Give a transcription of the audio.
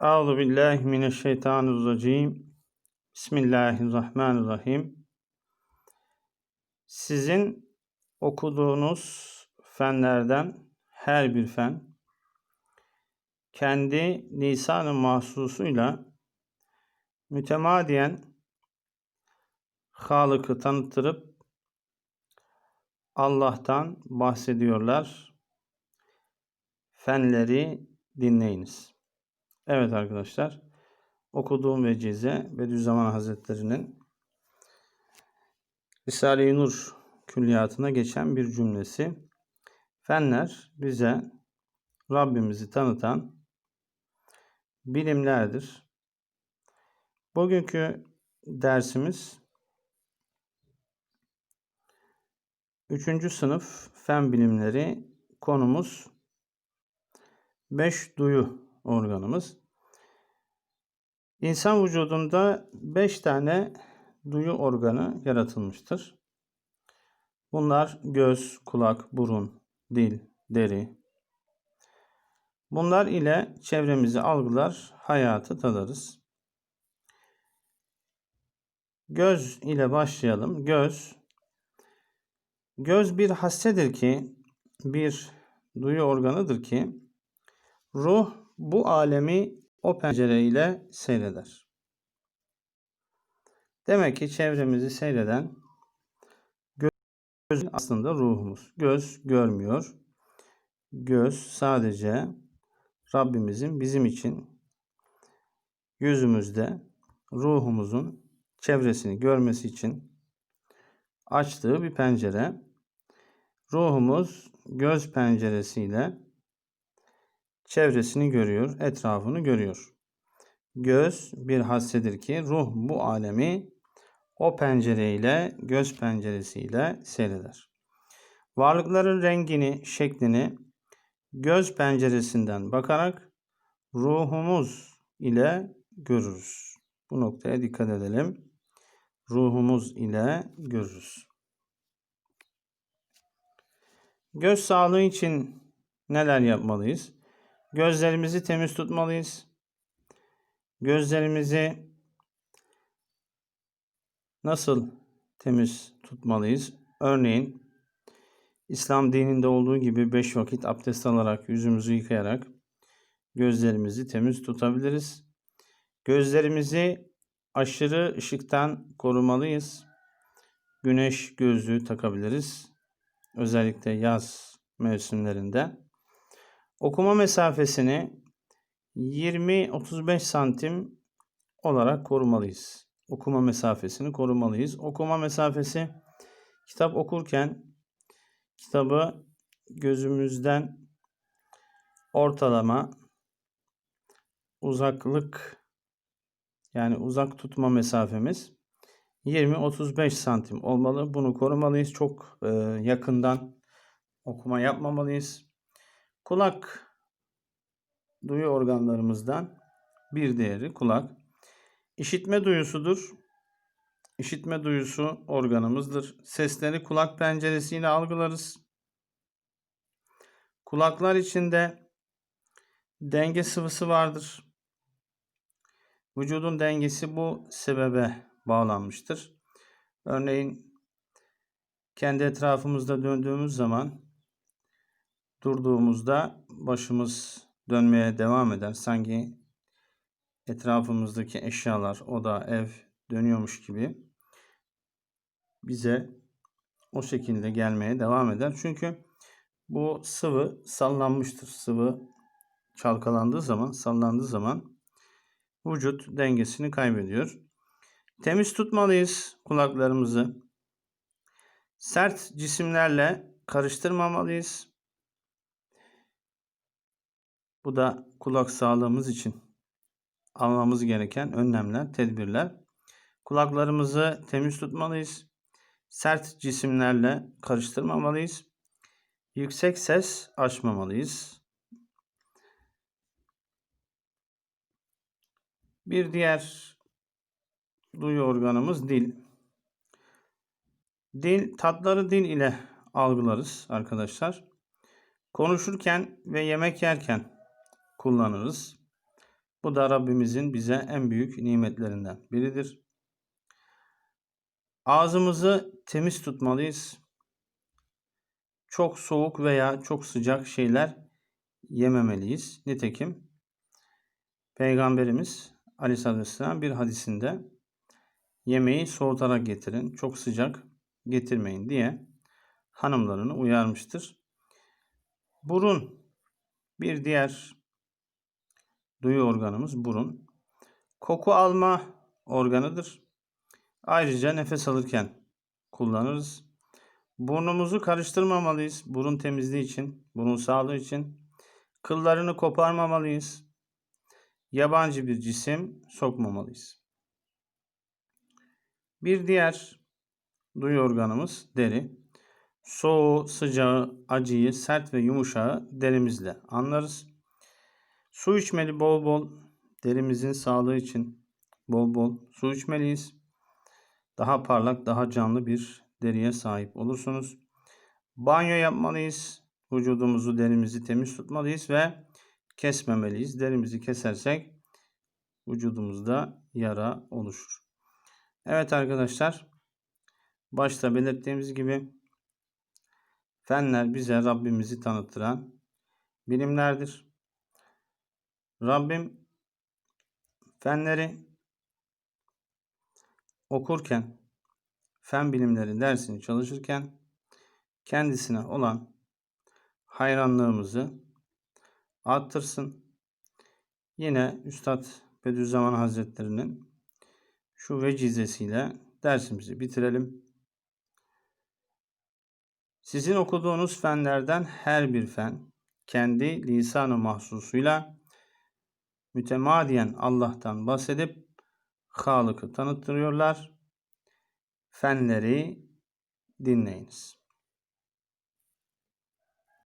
Euzu billahi mineşşeytanirracim. Bismillahirrahmanirrahim. Sizin okuduğunuz fenlerden her bir fen kendi lisan-ı mahsusuyla mütemadiyen Halık'ı tanıttırıp Allah'tan bahsediyorlar. Fenleri dinleyiniz. Evet arkadaşlar, okuduğum vecize Bediüzzaman Hazretleri'nin Risale-i Nur külliyatına geçen bir cümlesi. Fenler bize Rabbimizi tanıtan bilimlerdir. Bugünkü dersimiz 3. sınıf fen bilimleri konumuz 5 duyu organımız. İnsan vücudunda 5 tane duyu organı yaratılmıştır. Bunlar göz, kulak, burun, dil, deri. Bunlar ile çevremizi algılar, hayatı tadarız. Göz ile başlayalım. Göz Göz bir hassedir ki, bir duyu organıdır ki, ruh bu alemi o pencere ile seyreder. Demek ki çevremizi seyreden göz aslında ruhumuz. Göz görmüyor. Göz sadece Rabbimizin bizim için yüzümüzde ruhumuzun çevresini görmesi için açtığı bir pencere. Ruhumuz göz penceresiyle çevresini görüyor, etrafını görüyor. Göz bir hassedir ki ruh bu alemi o pencereyle, göz penceresiyle seyreder. Varlıkların rengini, şeklini göz penceresinden bakarak ruhumuz ile görürüz. Bu noktaya dikkat edelim. Ruhumuz ile görürüz. Göz sağlığı için neler yapmalıyız? Gözlerimizi temiz tutmalıyız. Gözlerimizi nasıl temiz tutmalıyız? Örneğin İslam dininde olduğu gibi beş vakit abdest alarak, yüzümüzü yıkayarak gözlerimizi temiz tutabiliriz. Gözlerimizi aşırı ışıktan korumalıyız. Güneş gözlüğü takabiliriz. Özellikle yaz mevsimlerinde. Okuma mesafesini 20-35 santim olarak korumalıyız. Okuma mesafesini korumalıyız. Okuma mesafesi kitap okurken kitabı gözümüzden ortalama uzaklık yani uzak tutma mesafemiz 20-35 santim olmalı. Bunu korumalıyız. Çok yakından okuma yapmamalıyız. Kulak duyu organlarımızdan bir diğeri kulak. İşitme duyusudur. İşitme duyusu organımızdır. Sesleri kulak penceresiyle algılarız. Kulaklar içinde denge sıvısı vardır. Vücudun dengesi bu sebebe bağlanmıştır. Örneğin kendi etrafımızda döndüğümüz zaman durduğumuzda başımız dönmeye devam eder. Sanki etrafımızdaki eşyalar, oda, ev dönüyormuş gibi bize o şekilde gelmeye devam eder. Çünkü bu sıvı sallanmıştır. Sıvı çalkalandığı zaman, sallandığı zaman vücut dengesini kaybediyor. Temiz tutmalıyız kulaklarımızı. Sert cisimlerle karıştırmamalıyız. Bu da kulak sağlığımız için almamız gereken önlemler, tedbirler. Kulaklarımızı temiz tutmalıyız. Sert cisimlerle karıştırmamalıyız. Yüksek ses açmamalıyız. Bir diğer duyu organımız dil. Dil, tatları dil ile algılarız arkadaşlar. Konuşurken ve yemek yerken kullanırız. Bu da Rabbimizin bize en büyük nimetlerinden biridir. Ağzımızı temiz tutmalıyız. Çok soğuk veya çok sıcak şeyler yememeliyiz. Nitekim Peygamberimiz Aleyhisselatü Vesselam bir hadisinde yemeği soğutarak getirin, çok sıcak getirmeyin diye hanımlarını uyarmıştır. Burun bir diğer duyu organımız burun. Koku alma organıdır. Ayrıca nefes alırken kullanırız. Burnumuzu karıştırmamalıyız burun temizliği için, burun sağlığı için. Kıllarını koparmamalıyız. Yabancı bir cisim sokmamalıyız. Bir diğer duyu organımız deri. Soğuğu, sıcağı, acıyı, sert ve yumuşağı derimizle anlarız. Su içmeli bol bol derimizin sağlığı için bol bol su içmeliyiz. Daha parlak, daha canlı bir deriye sahip olursunuz. Banyo yapmalıyız. Vücudumuzu, derimizi temiz tutmalıyız ve kesmemeliyiz. Derimizi kesersek vücudumuzda yara oluşur. Evet arkadaşlar, başta belirttiğimiz gibi fenler bize Rabbimizi tanıttıran bilimlerdir. Rabbim fenleri okurken, fen bilimleri dersini çalışırken kendisine olan hayranlığımızı arttırsın. Yine Üstad Bediüzzaman Hazretleri'nin şu vecizesiyle dersimizi bitirelim. Sizin okuduğunuz fenlerden her bir fen kendi lisanı mahsusuyla mütemadiyen Allah'tan bahsedip Halık'ı tanıttırıyorlar. Fenleri dinleyiniz.